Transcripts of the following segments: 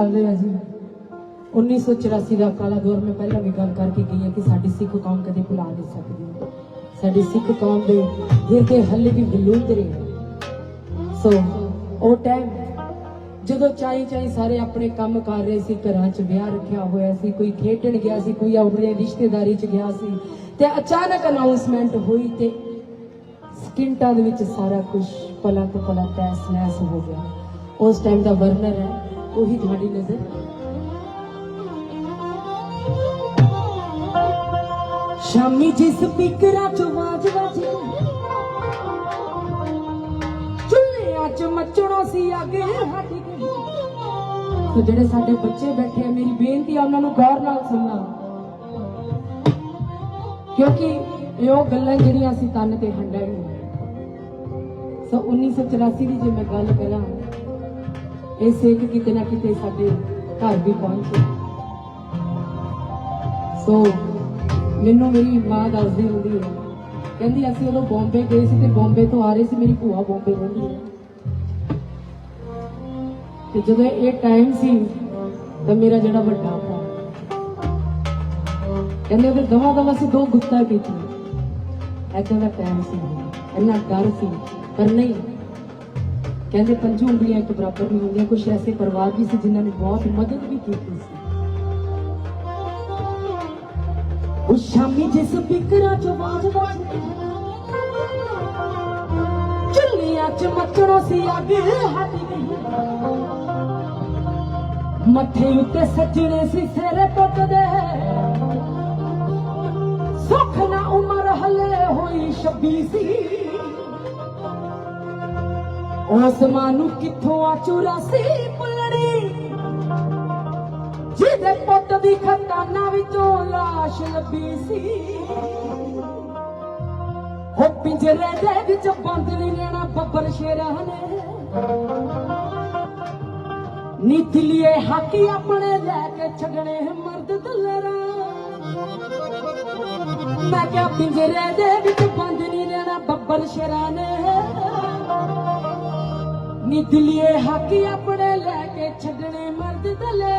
ਸੋ ਉਹੀ ਦਿਨ ਚੱਲ ਰਿਹਾ ਜੀ 1984 ਦਾ ਕਾਲਾ ਦੌਰ ਮੈਂ ਪਹਿਲਾਂ ਵੀ ਗੱਲ ਕਰਕੇ ਗਈ ਹਾਂ ਕਿ ਸਾਡੀ ਸਿੱਖ ਕੌਮ ਕਦੇ ਭੁਲਾ ਨਹੀਂ ਸਕਦੀ। ਸਾਡੀ ਸਿੱਖ ਕੌਮ ਦੇ ਹਿਰਦੇ ਹੱਲੇ ਵੀ ਬਲੂੰਦਰੇ ਰਹੇ ਸੋ, ਉਹ ਟਾਈਮ ਜਦੋਂ ਚਾਈ ਚਾਈ ਸਾਰੇ ਆਪਣੇ ਕੰਮ ਕਰ ਰਹੇ ਸੀ, ਘਰਾਂ 'ਚ ਵਿਆਹ ਰੱਖਿਆ ਹੋਇਆ ਸੀ, ਕੋਈ ਖੇਡਣ ਗਿਆ ਸੀ, ਕੋਈ ਆਪਣੇ ਰਿਸ਼ਤੇਦਾਰੀ 'ਚ ਗਿਆ ਸੀ, ਤੇ ਅਚਾਨਕ ਅਨਾਉਂਸਮੈਂਟ ਹੋਈ ਤੇ ਸਕਿੰਟਾਂ ਦੇ ਵਿੱਚ ਸਾਰਾ ਕੁਝ ਪਲਾਂ ਤੋਂ ਪਲਾਂ ਤੈਸ ਨੈਸ ਹੋ ਗਿਆ। ਉਸ ਟਾਈਮ ਦਾ ਵਰਨਰ ਹੈ ਉਹੀ ਤੁਹਾਡੀ ਨਜ਼ਰ। ਸ਼ਾਮੀ ਜਿਸ ਸਪੀਕਰਾਂ ਚ ਆਵਾਜ਼ ਵੱਜੀ, ਚੁੱਲ੍ਹਿਆਂ ਚ ਮੱਚਣੋਂ ਸੀ ਅੱਗੇ ਹਟ ਗਈ ਤੇ ਜਿਹੜੇ ਸਾਡੇ ਬੱਚੇ ਬੈਠੇ ਆ, ਮੇਰੀ ਬੇਨਤੀ ਆ ਉਹਨਾਂ ਨੂੰ ਗੌਰ ਨਾਲ ਸੁਣਨਾ। ਕਿਉਂਕਿ ਇਹ ਉਹ ਗੱਲਾਂ ਜਿਹੜੀਆਂ ਅਸੀਂ ਤਨ ਤੇ ਹੰਡਾਂ ਨੂੰ ਸੋ 1984 ਦੀ ਜੇ ਮੈਂ ਗੱਲ ਕਰਾਂ ਇਹ ਸੇਕ ਕਿਤੇ ਨਾ ਕਿਤੇ ਸਾਡੇ ਘਰ ਵੀ ਪਹੁੰਚੇ ਸੋ ਮੈਨੂੰ ਮੇਰੀ ਮਾਂ ਦੱਸਦੀ ਹੁੰਦੀ ਹੈ, ਕਹਿੰਦੀ ਅਸੀਂ ਉਦੋਂ ਬੰਬੇ ਗਏ ਸੀ ਤੇ ਬੰਬੇ ਤੋਂ ਆ ਰਹੇ ਸੀ, ਮੇਰੀ ਭੂਆ ਬੰਬੇ ਰਹਿੰਦੀ ਹੈ। ਤੇ ਜਦੋਂ ਇਹ ਟਾਈਮ ਸੀ, ਤਾਂ ਮੇਰਾ ਜਿਹੜਾ ਵੱਡਾ ਭਰਾ, ਕਹਿੰਦੇ ਉਹਦੇ ਦਵਾ ਦਵਾ ਸੀ ਦੋ ਗੁੱਤਾ ਕੀਤੀ ਐਦਾਂ ਦਾ ਟਾਈਮ ਸੀ, ਇੰਨਾ ਡਰ ਸੀ, ਪਰ ਨਹੀਂ ਕਹਿੰਦੇ ਪੰਜੂ ਉਂਗਲੀਆਂ ਇੱਕ ਬਰਾਬਰ ਨਹੀਂ ਹੁੰਦੀਆਂ ਕੁਝ ਐਸੇ ਪਰਿਵਾਰ ਵੀ ਸੀ ਜਿਨ੍ਹਾਂ ਨੇ ਬਹੁਤ ਮਦਦ ਵੀ ਕੀਤੀ ਸੀ। ਉਹ ਸ਼ਾਮੀ ਜਿਸ ਫਿਕਰਾਂ ਚ ਆਵਾਜ਼ ਵੱਜਦੀ ਚੁੱਲੀਆਂ ਚ ਮੱਚਣੋਂ ਸੀ ਅੱਗ ਹਟ ਗਈ। ਮੱਥੇ ਉੱਤੇ ਸੱਜਣੇ ਸੀ ਸਿਰੇ ਟੁੱਟਦੇ ਸੁੱਖ ਨਾ ਉਮਰ ਹਲੇ ਹੋਈ ਛੱਬੀ ਸੀ। ਉਸ ਨੂੰ ਕਿੱਥੋਂ ਆ ਚੁਰਾਸੀ ਪੁੱਲਣੀ ਜਿਹਦੇ ਪੁੱਤ ਦੀ ਖਤਾਨਾ ਵਿੱਚੋਂ ਲਾਸ਼ ਲੱਭੀ ਸੀ ਹੋ ਪਿੰਜਰੇ ਦੇ ਵਿੱਚ ਬੰਦ ਨਹੀਂ ਰਹਿਣਾ ਬੱਬਰ ਸ਼ੇਰਾਂ ਨੇ ਨੀਤਲੀਏ ਹਾਕੀ ਆਪਣੇ ਲੈ ਕੇ ਛੱਡਣੇ ਮਰਦ ਦਲਰਾ ਮੈਂ ਕਿਹਾ ਪਿੰਜਰੇ ਦੇ ਵਿੱਚ ਬੰਦ ਨਹੀਂ ਰਹਿਣਾ ਬੱਬਰ ਸ਼ੇਰਾਂ ਨੇ ਨੀ ਦਿਲੀਏ ਹਾਕੀ ਆਪਣੇ ਲੈ ਕੇ ਛੱਡਣੇ ਮਰਦ ਦਲੇ।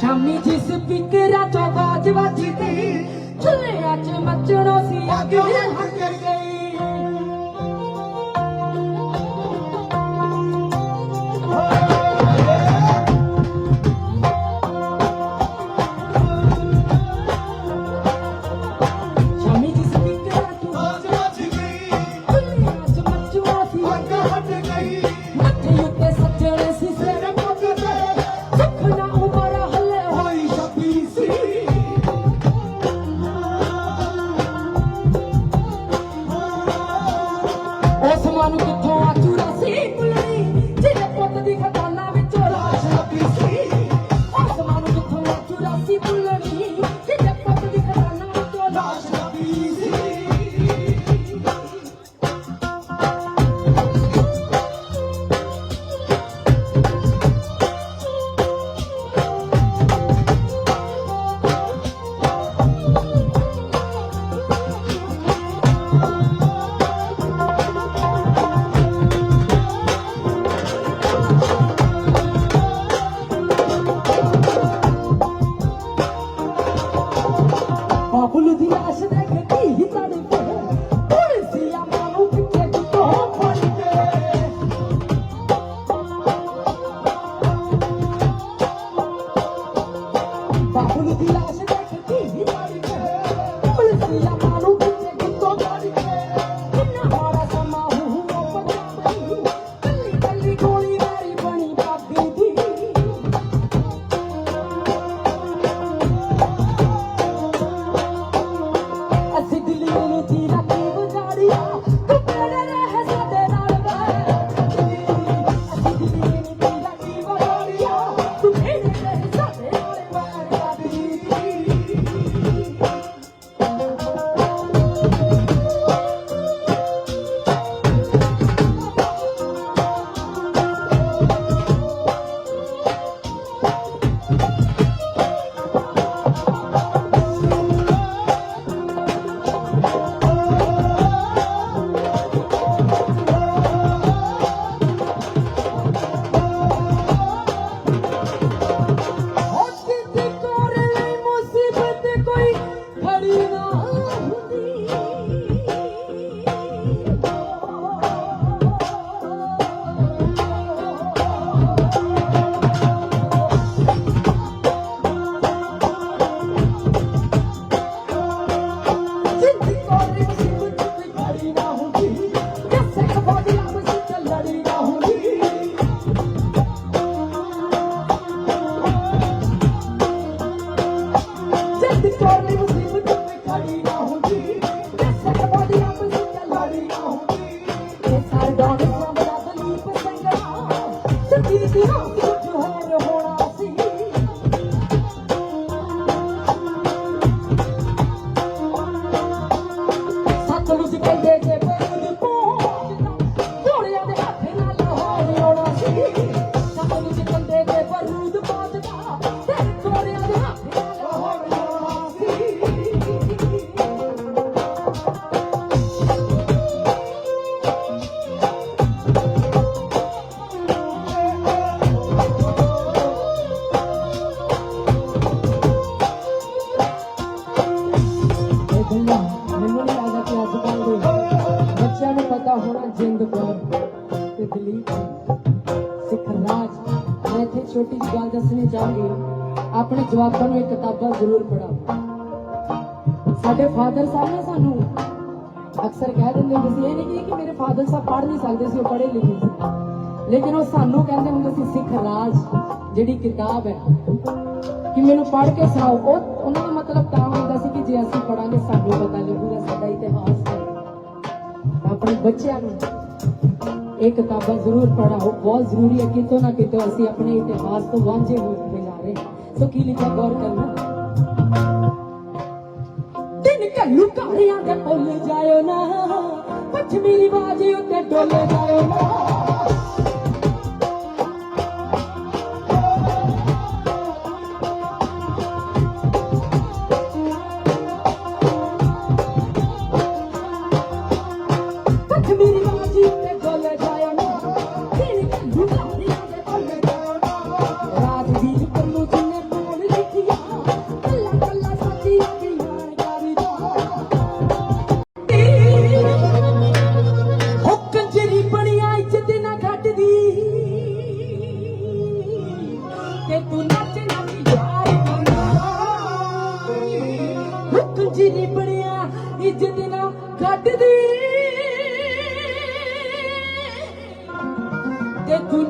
ਸ਼ਾਮੀ ਜਿਸ ਫਿਕਰਾਂ ਤੋਂ ਬਾਜ ਵੱਜਦੀ ਚੁੱਲ੍ਹਿਆਂ 'ਚ ਮੱਚਣੋਂ ਸੀ ਅੱਗ ਹਟ ਗਈ ਜਵਾਕਾਂ ਨੂੰ ਇਹ ਕਿਤਾਬਾਂ ਜ਼ਰੂਰ ਪੜਾਓ ਸਾਡੇ ਫਾਦਰ ਸਾਹਿਬ ਨੇ ਸਾਨੂੰ ਅਕਸਰ ਕਹਿ ਦਿੰਦੇ ਹੁੰਦੇ ਸੀ, ਇਹ ਨਹੀਂ ਕਿ ਮੇਰੇ ਫਾਦਰ ਸਾਹਿਬ ਪੜ੍ਹ ਨਹੀਂ ਸਕਦੇ ਸੀ, ਉਹ ਪੜ੍ਹੇ ਲਿਖੇ ਸੀ। ਲੇਕਿਨ ਉਹ ਸਾਨੂੰ ਕਹਿੰਦੇ ਹੁੰਦੇ ਸੀ, ਸਿੱਖ ਰਾਜ ਜਿਹੜੀ ਕਿਤਾਬ ਹੈ, ਕਿ ਮੈਨੂੰ ਪੜ੍ਹ ਕੇ ਸੁਣਾਓ। ਉਹ, ਉਹਨਾਂ ਦਾ ਮਤਲਬ ਤਾਂ ਹੁੰਦਾ ਸੀ ਕਿ ਜੇ ਅਸੀਂ ਪੜਾਂਗੇ ਸਾਨੂੰ ਪਤਾ ਲੱਗੂਗਾ, ਸਾਡਾ ਇਤਿਹਾਸ ਹੈ। ਆਪਣੇ ਬੱਚਿਆਂ ਨੂੰ ਇਹ ਕਿਤਾਬਾਂ ਜ਼ਰੂਰ ਪੜਾਓ ਬਹੁਤ ਜ਼ਰੂਰੀ ਹੈ ਕਿਤੋਂ ਨਾ ਕਿਤੋਂ ਅਸੀਂ ਆਪਣੇ ਇਤਿਹਾਸ ਤੋਂ ਵਾਂਝੇ ਹੋਏ। ਜਾ ਗੌਰ ਕਰਨਾ। ਦਿਨ ਕੱਲੂ ਕਾਰਿਆਂ ਦੇ ਪੁੱਲ ਜਾਇਓ ਨਾ। ਪੱਛਮੀ ਰਿਵਾਜ ਉੱਤੇ ਡੋਲ ਜਾਇਓ ਨਾ। ਇੱਜ਼ਤ ਨਾ ਕੱਢਦੀ। ਤੇ ਤੂੰ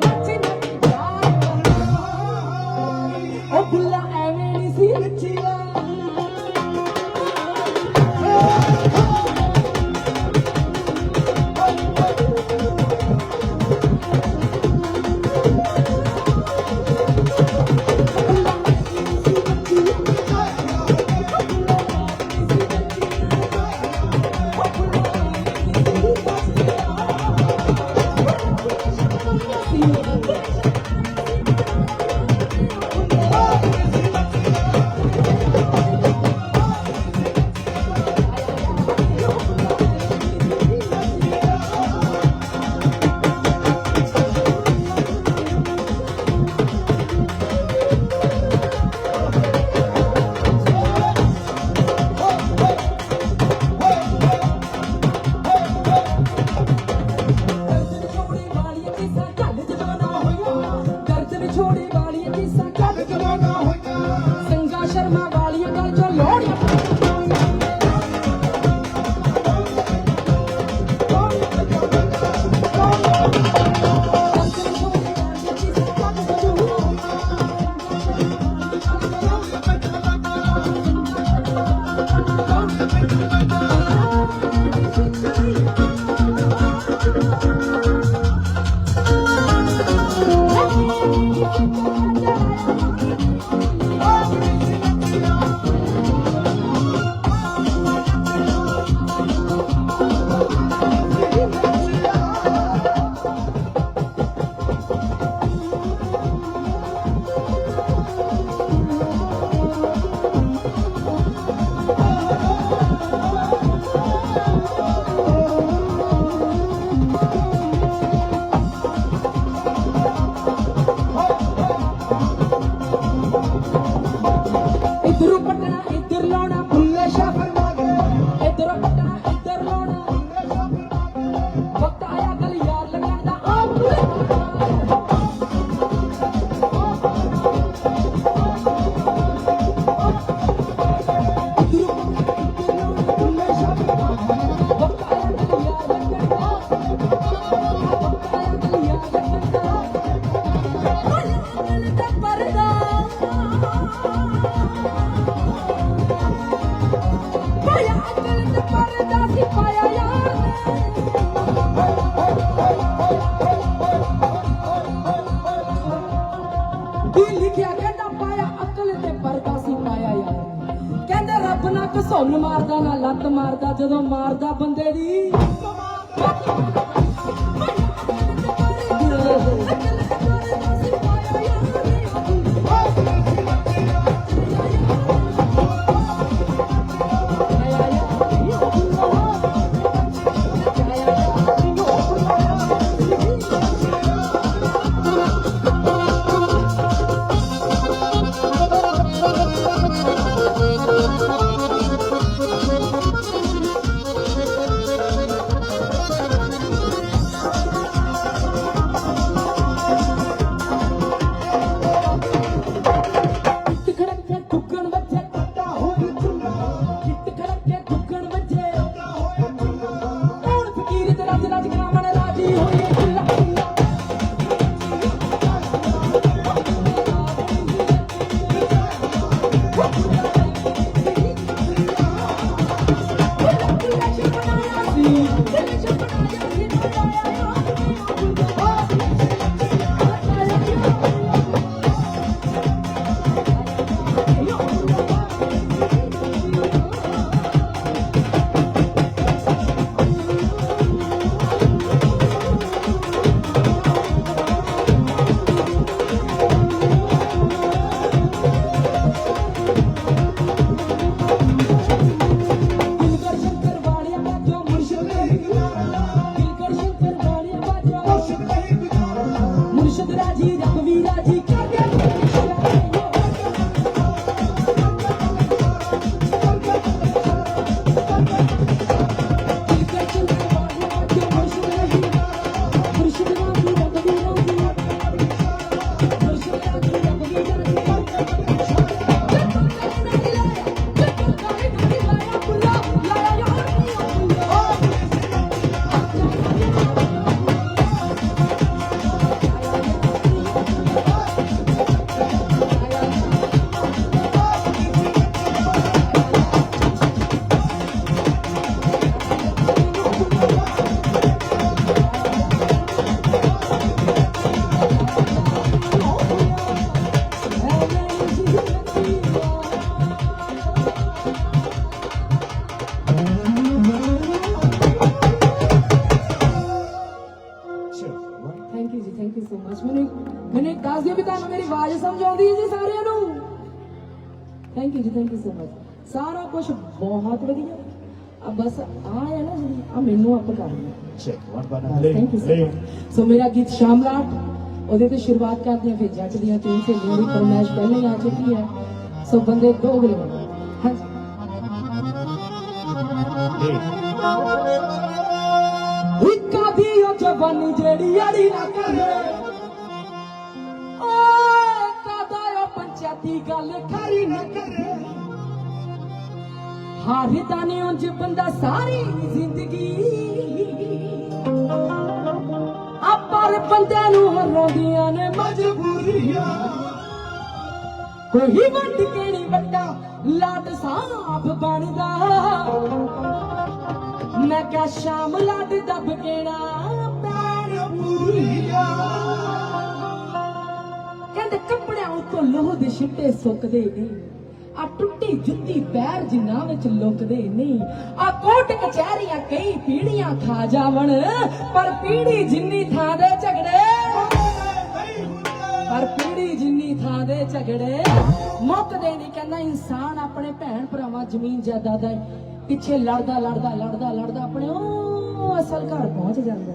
ਮੈਨੂੰ ਇੱਕ ਦੱਸ ਦਿਓ ਵੀ ਤੁਹਾਨੂੰ ਮੇਰੀ ਆਵਾਜ਼ ਸਮਝ ਆਉਂਦੀ ਹੈ ਜੀ ਸਾਰਿਆਂ ਨੂੰ। ਥੈਂਕ ਯੂ ਜੀ ਥੈਂਕ ਯੂ ਸੋ ਮਚ ਸਾਰਾ ਕੁਝ ਬਹੁਤ ਵਧੀਆ। ਆ ਬਸ ਆ ਹੈ ਨਾ ਜਿਹੜੀ ਆ ਮੈਨੂੰ ਆਪ ਕਰਨੀ। ਥੈਂਕ ਯੂ ਸਰ ਸੋ ਮੇਰਾ ਗੀਤ ਸ਼ਾਮਲਾਟ ਉਹਦੇ ਤੇ ਸ਼ੁਰੂਆਤ ਕਰਦੇ ਹਾਂ ਫਿਰ ਜੱਟ ਦੀਆਂ ਤਿੰਨ ਸਹੇਲੀਆਂ ਦੀ ਫਰਮਾਇਸ਼ ਪਹਿਲਾਂ ਹੀ ਆ ਚੁੱਕੀ ਹੈ। ਸੋ ਬੰਦੇ ਦੋ ਗਲੇ ਹਾਂਜੀ। ਇੱਕਾ ਦੀ ਉਹ ਜਵਾਨੀ ਜਿਹੜੀ ਅੜੀ ਨਾ ਕਰੇ। ਪੰਚਾਇਤੀ ਗੱਲ ਖਰੀ ਨਾ ਕਰੇ। ਹਾਰਦਾ ਨੇ ਉਂਝ ਬੰਦਾ ਸਾਰੀ ਜ਼ਿੰਦਗੀ। ਆ ਬੰਦੇ ਨੂੰ ਹਰਾਉਂਦੀਆਂ ਨੇ ਮਜਬੂਰੀਆਂ। ਕੋਈ ਵੰਡ ਕੇ ਨਹੀਂ ਵੱਡਾ ਲਾਟ ਸਾਹਬ ਬਣਦਾ। ਮੈਂ ਕਿਹਾ, ਸ਼ਾਮ ਲੱਡ ਦੱਬ ਕੇ ਨਾ ਪੈਣ ਪੂਰੀਆ ਕੱਪੜਿਆਂ ਉੱਤੋਂ ਲੋਹ ਦੇ ਛਿੱਟੇ ਸੁੱਕਦੇ ਨਹੀਂ। ਆ ਟੁੱਟੀ ਜੁੱਤੀ ਪੈਰ ਜਿੰਨਾ ਵਿੱਚ ਲੁਕਦੇ ਨਹੀਂ। ਆ ਕੋਟ ਕਚਹਿਰੀਆਂ ਕਈ ਪੀੜੀਆਂ ਖਾ ਜਾਵਣ, ਪਰ ਪੀੜੀ ਜਿੰਨੀ ਥਾਂ ਦੇ ਝਗੜੇ ਪਰ ਪੀੜੀ ਜਿੰਨੀ ਥਾਂ ਦੇ ਝਗੜੇ। ਮੁੱਕਦੇ ਨਹੀਂ ਕਹਿੰਦਾ ਇਨਸਾਨ ਆਪਣੇ ਭੈਣ ਭਰਾਵਾਂ ਜ਼ਮੀਨ ਜਾਇਦਾਦ ਦਾ ਪਿੱਛੇ ਲੜਦਾ ਲੜਦਾ ਲੜਦਾ ਲੜਦਾ ਆਪਣੇ ਉਹ ਅਸਲ ਘਰ ਪਹੁੰਚ ਜਾਂਦਾ।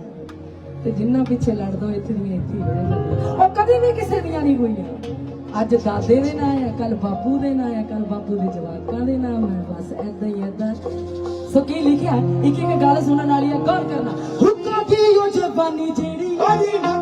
ਤੇ ਜਿੰਨਾ ਪਿੱਛੇ ਲੜਦਾ ਉਹ ਇੱਥੇ ਦੀਆਂ ਇੱਥੇ ਰਹਿ ਜਾਂਦਾ। ਉਹ ਕਦੇ ਵੀ ਕਿਸੇ ਦੀਆਂ ਨਹੀਂ ਹੋਈਆਂ। ਅੱਜ ਦਾਦੇ ਦੇ ਨਾਂ ਆ ਕੱਲ ਬਾਪੂ ਦੇ ਨਾਂ ਆ ਕੱਲ ਬਾਪੂ ਦੇ ਜਵਾਕਾਂ ਦੇ ਨਾਂ ਮੈਂ ਬਸ ਐਦਾਂ ਹੀ ਐਦਾਂ ਸੋ ਕੀ ਲਿਖਿਆ? ਇੱਕ ਇੱਕ ਗੱਲ ਸੁਣਨ ਵਾਲੀ ਆ ਗੌਰ ਕਰਨਾ? ਹੁੱਕਾ ਦੀ ਉਹ ਜ਼ਬਾਨੀ ਜਿਹੜੀ ਉਹਦੀ ਨਾ